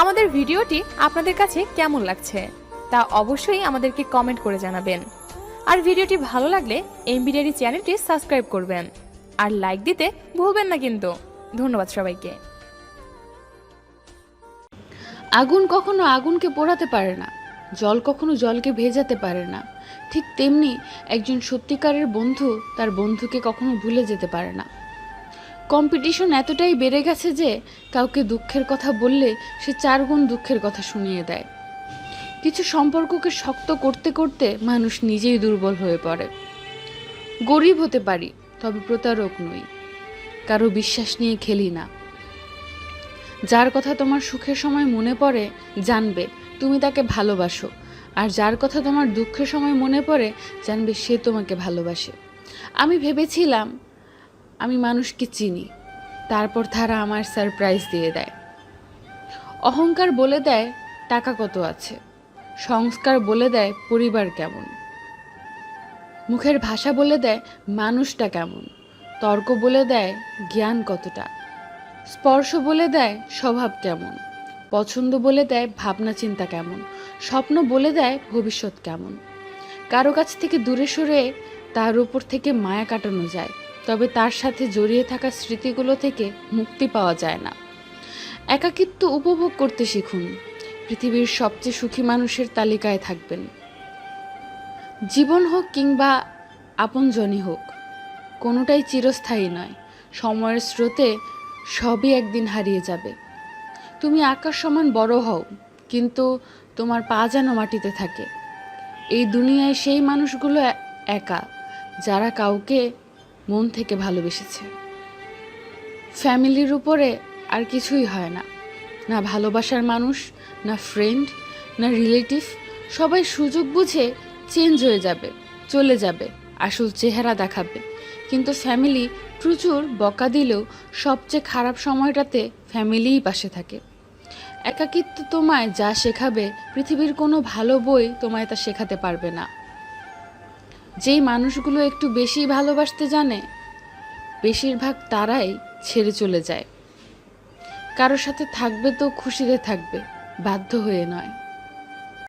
আমাদের ভিডিওটি আপনাদের কাছে কেমন লাগছে তা অবশ্যই আমাদেরকে কমেন্ট করে জানাবেন। আর ভিডিওটি ভালো লাগলে এমবিডিয়ারি চ্যানেলটি সাবস্ক্রাইব করবেন। আর লাইক দিতে ভুলবেন না কিন্তু। ধন্যবাদ সবাইকে। আগুন কখনো আগুনকে পোড়াতে পারে না, জল কখনো জলকে ভেজাতে পারে না। ঠিক তেমনি একজন সত্যিকারের বন্ধু তার বন্ধুকে কখনো ভুলে যেতে পারে না। কম্পিটিশন এতটাই বেড়ে গেছে যে, কাউকে দুঃখের কথা বললে সে চার গুণ দুঃখের কথা শুনিয়ে দেয়। কিছু সম্পর্ককে শক্ত করতে করতে মানুষ নিজেই দুর্বল হয়ে পড়ে। গরিব হতে পারি, তবে প্রতারক নই। কারও বিশ্বাস নিয়ে খেলি না। যার কথা তোমার সুখের সময় মনে পড়ে, জানবে, তুমি তাকে ভালোবাসো। আর যার কথা তোমার দুঃখের সময় মনে পড়ে, জানবে সে তোমাকে ভালোবাসে। আমি ভেবেছিলাম আমি মানুষকে চিনি। তারপর তারা আমার সারপ্রাইজ দিয়ে দেয়। অহংকার বলে দেয়, টাকা কত আছে? সংস্কার বলে দেয়, পরিবার কেমন? মুখের ভাষা বলে দেয়, মানুষটা কেমন? তর্ক বলে দেয়, জ্ঞান কতটা? স্পর্শ বলে দেয়, স্বভাব কেমন? পছন্দ বলে দেয়, ভাবনা চিন্তা কেমন? স্বপ্ন বলে দেয়, ভবিষ্যৎ কেমন? কারও কাছ থেকে দূরে সরে তার উপর থেকে মায়া কাটানো যায়। তবে তার সাথে জড়িয়ে থাকা স্মৃতিগুলো থেকে মুক্তি পাওয়া যায় না। একাকিত্ব উপভোগ করতে শিখুন। পৃথিবীর সবচেয়ে সুখী মানুষের তালিকায় থাকবেন। জীবন হোক কিংবা আপনজনই হোক, কোনোটাই চিরস্থায়ী নয়। সময়ের স্রোতে সবই একদিন হারিয়ে যাবে। তুমি আকাশ সমান বড় হও, কিন্তু তোমার পা যেন মাটিতে থাকে। এই দুনিয়ায় সেই মানুষগুলো একা, যারা কাউকে মন থেকে ভালোবেসেছে। ফ্যামিলির উপরে আর কিছুই হয় না। না ভালোবাসার মানুষ, না ফ্রেন্ড না রিলেটিভ সবাই সুযোগ বুঝে চেঞ্জ হয়ে যাবে, চলে যাবে, আসল চেহারা দেখাবে। কিন্তু ফ্যামিলি প্রচুর বকা দিলেও সবচেয়ে খারাপ সময়টাতে ফ্যামিলিই পাশে থাকে। একাকিত্ব তোমায় যা শেখাবে, পৃথিবীর কোনো ভালো বই তোমায় তা শেখাতে পারবে না। যেই মানুষগুলো একটু বেশি ভালোবাসতে জানে, বেশিরভাগ তারাই ছেড়ে চলে যায়। কারোর সাথে থাকবে তো খুশিতে থাকবে, বাধ্য হয়ে নয়।